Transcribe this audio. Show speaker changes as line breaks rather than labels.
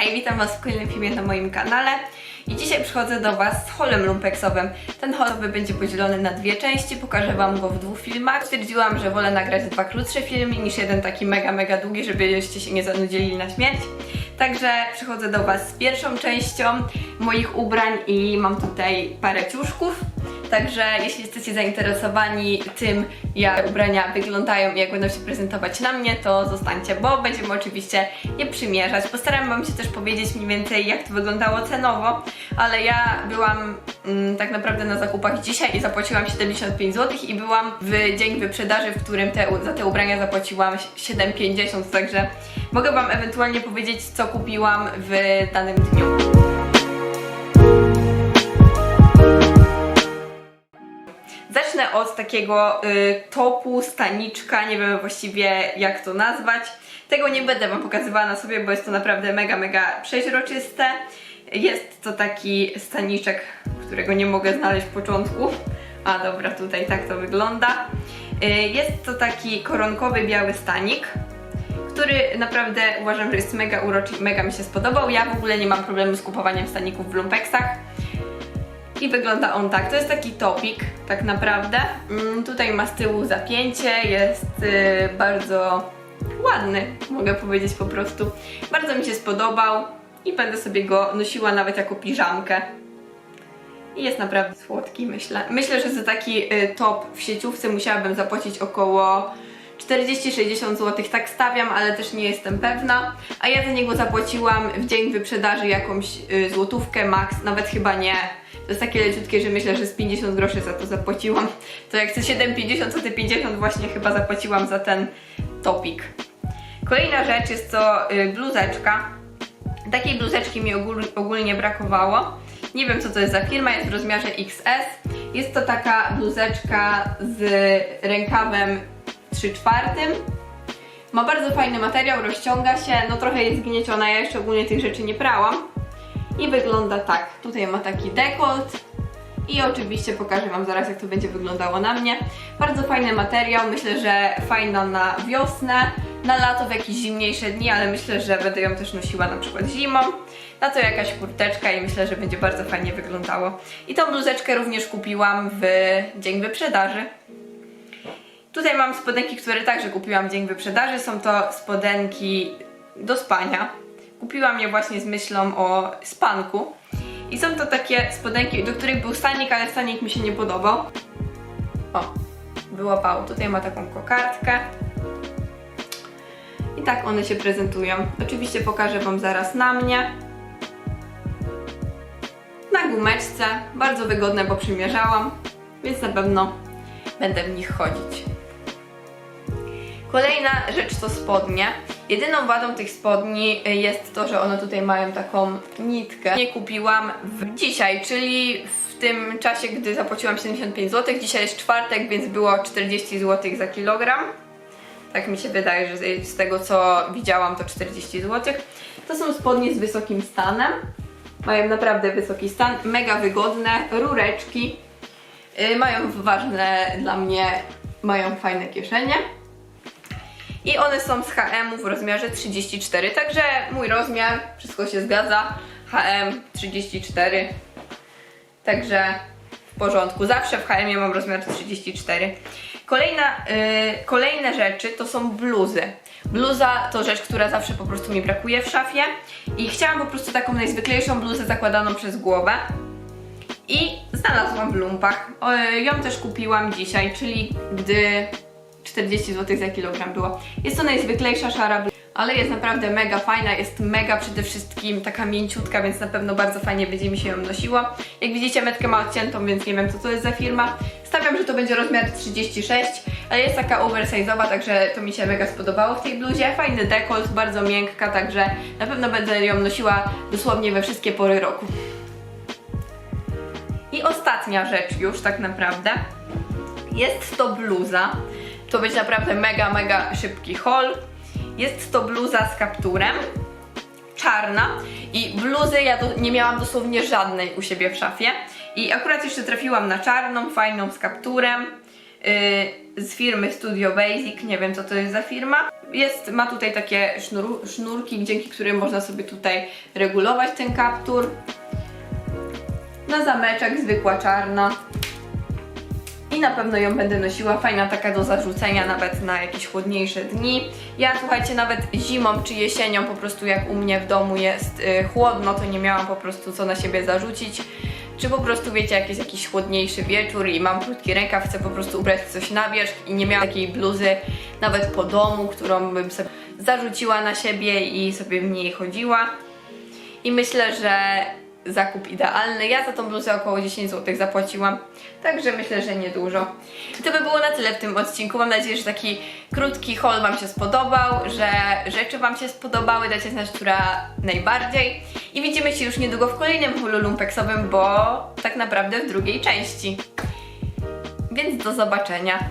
Hej, witam Was w kolejnym filmie na moim kanale i dzisiaj przychodzę do Was z holem lumpeksowym. Ten hol będzie podzielony na dwie części, pokażę Wam go w dwóch filmach. Stwierdziłam, że wolę nagrać dwa krótsze filmy niż jeden taki mega, mega długi, żebyście się nie zanudzili na śmierć. Także przychodzę do Was z pierwszą częścią moich ubrań i mam tutaj parę ciuszków. Także jeśli jesteście zainteresowani tym, jak ubrania wyglądają i jak będą się prezentować na mnie, to zostańcie, bo będziemy oczywiście je przymierzać. Postaram Wam się też powiedzieć mniej więcej, jak to wyglądało cenowo, ale ja byłam mm, tak naprawdę na zakupach dzisiaj i zapłaciłam 75 zł i byłam w dzień wyprzedaży, w którym te, za te ubrania zapłaciłam 7,50, także mogę Wam ewentualnie powiedzieć, co kupiłam w danym dniu. Od takiego y, topu, staniczka, nie wiem właściwie jak to nazwać. Tego nie będę Wam pokazywała na sobie, bo jest to naprawdę mega, mega przeźroczyste. Jest to taki staniczek, którego nie mogę znaleźć w początku. A dobra, tutaj tak to wygląda. Y, jest to taki koronkowy biały stanik, który naprawdę uważam, że jest mega uroczy i mega mi się spodobał. Ja w ogóle nie mam problemu z kupowaniem staników w lumpeksach. I wygląda on tak. To jest taki topik, tak naprawdę. Mm, tutaj ma z tyłu zapięcie, jest y, bardzo ładny, mogę powiedzieć po prostu. Bardzo mi się spodobał i będę sobie go nosiła nawet jako piżamkę. I jest naprawdę słodki, myślę. Myślę, że za taki y, top w sieciówce musiałabym zapłacić około 40-60 zł, tak stawiam, ale też nie jestem pewna. A ja za niego zapłaciłam w dzień wyprzedaży jakąś y, złotówkę max, nawet chyba nie. To jest takie leciutkie, że myślę, że z 50 groszy za to zapłaciłam. To jak chcę 7,50, to te 50 właśnie chyba zapłaciłam za ten topik. Kolejna rzecz jest to y, bluzeczka. Takiej bluzeczki mi ogól, ogólnie brakowało. Nie wiem co to jest za firma, jest w rozmiarze XS. Jest to taka bluzeczka z rękawem 3 czwartym. Ma bardzo fajny materiał, rozciąga się, no trochę jest zgnieciona, ja jeszcze ogólnie tych rzeczy nie prałam. I wygląda tak. Tutaj ma taki dekolt. I oczywiście pokażę Wam zaraz, jak to będzie wyglądało na mnie. Bardzo fajny materiał, myślę, że fajna na wiosnę, na lato w jakieś zimniejsze dni, ale myślę, że będę ją też nosiła na przykład zimą. Na to jakaś kurteczka i myślę, że będzie bardzo fajnie wyglądało. I tą bluzeczkę również kupiłam w dzień wyprzedaży. Tutaj mam spodenki, które także kupiłam dzień wyprzedaży. Są to spodenki do spania. Kupiłam je właśnie z myślą o spanku. I są to takie spodenki, do których był stanik, ale stanik mi się nie podobał. O, wyłapało. Tutaj ma taką kokardkę. I tak one się prezentują. Oczywiście pokażę Wam zaraz na mnie. Na gumeczce. Bardzo wygodne, bo przymierzałam. Więc na pewno będę w nich chodzić. Kolejna rzecz to spodnie. Jedyną wadą tych spodni y, jest to, że one tutaj mają taką nitkę. Nie kupiłam dzisiaj, czyli w tym czasie, gdy zapłaciłam 75 zł. Dzisiaj jest czwartek, więc było 40 zł za kilogram. Tak mi się wydaje, że z tego co widziałam to 40 zł. To są spodnie z wysokim stanem. Mają naprawdę wysoki stan, mega wygodne, rureczki. Yy, mają ważne dla mnie, mają fajne kieszenie. I one są z HM w rozmiarze 34, także mój rozmiar, wszystko się zgadza. HM 34. Także w porządku. Zawsze w HM mam rozmiar 34. Kolejna, yy, kolejne rzeczy to są bluzy. Bluza to rzecz, która zawsze po prostu mi brakuje w szafie. I chciałam po prostu taką najzwyklejszą bluzę zakładaną przez głowę. I znalazłam w lumpach. Ją też kupiłam dzisiaj, czyli gdy 40 zł za kilogram było. Jest to najzwyklejsza szara ale jest naprawdę mega fajna, jest mega przede wszystkim taka mięciutka, więc na pewno bardzo fajnie będzie mi się ją nosiło. Jak widzicie metkę ma odciętą, więc nie wiem co to jest za firma. Stawiam, że to będzie rozmiar 36, ale jest taka oversize'owa, także to mi się mega spodobało w tej bluzie. Fajny dekolt, bardzo miękka, także na pewno będę ją nosiła dosłownie we wszystkie pory roku. I ostatnia rzecz już tak naprawdę. Jest to bluza. To być naprawdę mega, mega szybki haul. Jest to bluza z kapturem. Czarna. I bluzy ja do, nie miałam dosłownie żadnej u siebie w szafie. I akurat jeszcze trafiłam na czarną, fajną z kapturem. y, z firmy Studio Basic, nie wiem co to jest za firma. Jest, ma tutaj takie sznur, sznurki, dzięki którym można sobie tutaj regulować ten kaptur. Na zameczek zwykła czarna. I na pewno ją będę nosiła, fajna taka do zarzucenia nawet na jakieś chłodniejsze dni. Ja słuchajcie, nawet zimą czy jesienią po prostu jak u mnie w domu jest y, chłodno, to nie miałam po prostu co na siebie zarzucić. Czy po prostu wiecie, jak jest jakiś chłodniejszy wieczór i mam krótki rękaw, chcę po prostu ubrać coś na wierzch i nie miałam takiej bluzy nawet po domu, którą bym sobie zarzuciła na siebie i sobie w niej chodziła. I myślę, że zakup idealny. Ja za tą bluzę około 10 zł zapłaciłam, także myślę, że niedużo. I to by było na tyle w tym odcinku. Mam nadzieję, że taki krótki haul Wam się spodobał, że rzeczy Wam się spodobały. Dajcie znać, która najbardziej. I widzimy się już niedługo w kolejnym haulu lumpeksowym, bo tak naprawdę w drugiej części. Więc do zobaczenia.